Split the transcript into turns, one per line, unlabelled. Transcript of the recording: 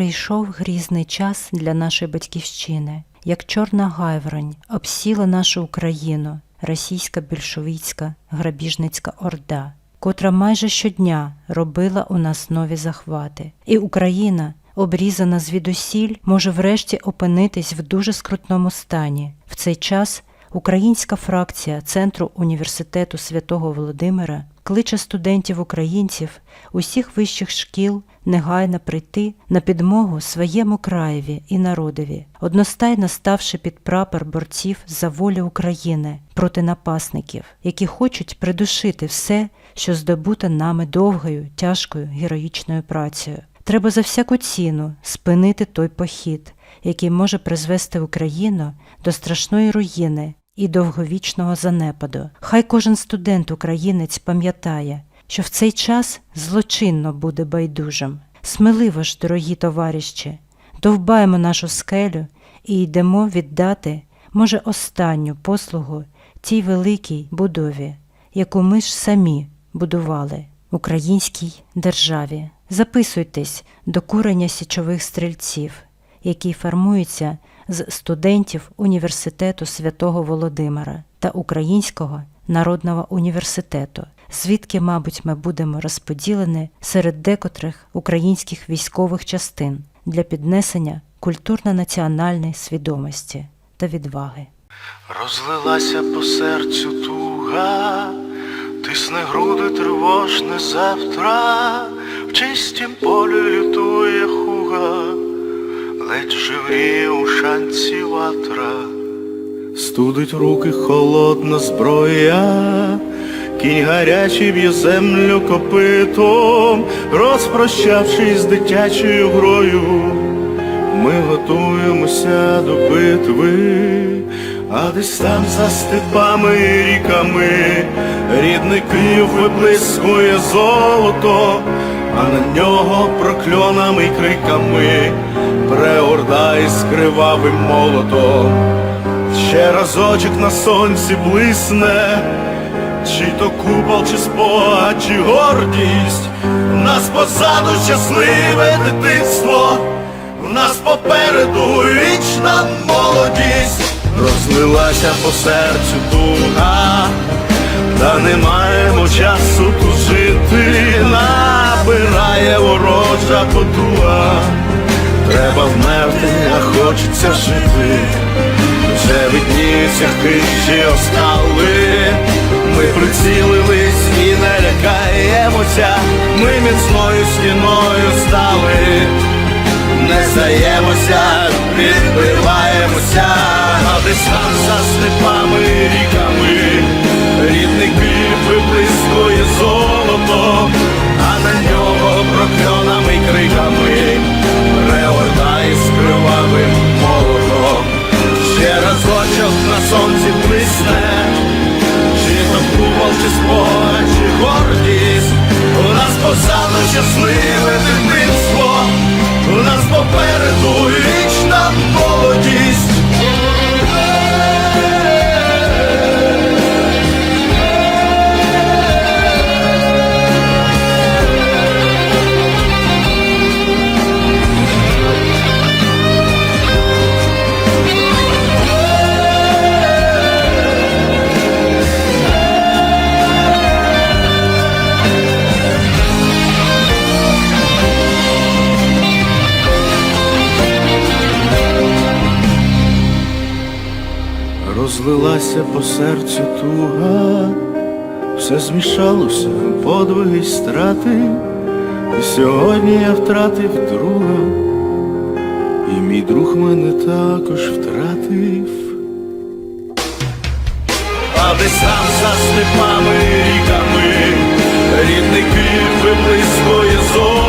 прийшов грізний час для нашої батьківщини, як чорна гайвронь обсіла нашу Україну, російська більшовицька грабіжницька орда, котра майже щодня робила у нас нові захвати. І Україна, обрізана звідусіль, може врешті опинитись в дуже скрутному стані. В цей час Українська фракція Центру університету святого Володимира кличе студентів-українців усіх вищих шкіл негайно прийти на підмогу своєму краєві і народові, одностайно ставши під прапор борців за волю України проти напасників, які хочуть придушити все, що здобуто нами довгою, тяжкою героїчною працею. Треба за всяку ціну спинити той похід, який може призвести Україну до страшної руїни і довговічного занепаду. Хай кожен студент українець пам'ятає, що в цей час злочинно буде байдужим. Сміливо ж, дорогі товариші, довбаємо нашу скелю і йдемо віддати, може, останню послугу тій великій будові, яку ми ж самі будували в українській державі. Записуйтесь до курення січових стрільців, який формується з студентів університету святого Володимира та Українського народного університету, звідки, мабуть, ми будемо розподілені серед декотрих українських військових частин для піднесення культурно-національної свідомості та відваги.
Розлилася по серцю туга, тисне груди тривожне завтра, в чистім полі лютує хуга, живріє у шанці ватра, студить руки холодна зброя, кінь гарячий б'є землю копитом, розпрощавшись з дитячою грою. Ми готуємося до битви, а десь там за степами і ріками рідний Київ виблискує золото, а на нього прокльонами й криками преорда із кривавим молотом. Ще разочок на сонці блисне, чи то купол, чи спогад, чи гордість, У нас позаду щасливе дитинство. В нас попереду вічна молодість, розлилася по серцю туга, та не маємо часу тут жити, набирає ворожа потуга. Треба вмерти, а хочеться жити. Вже видніються хижі остали, Ми прицілились і не лякаємося, ми міцною стіною стали. Не здаємося, відбиваємося, щасливе дитинство. Розлилася по серцю туга, все змішалося, подвиги страти, і сьогодні я втратив друга, і мій друг мене також втратив. А десь там за степами ріками, рідний Київ виблискує ньому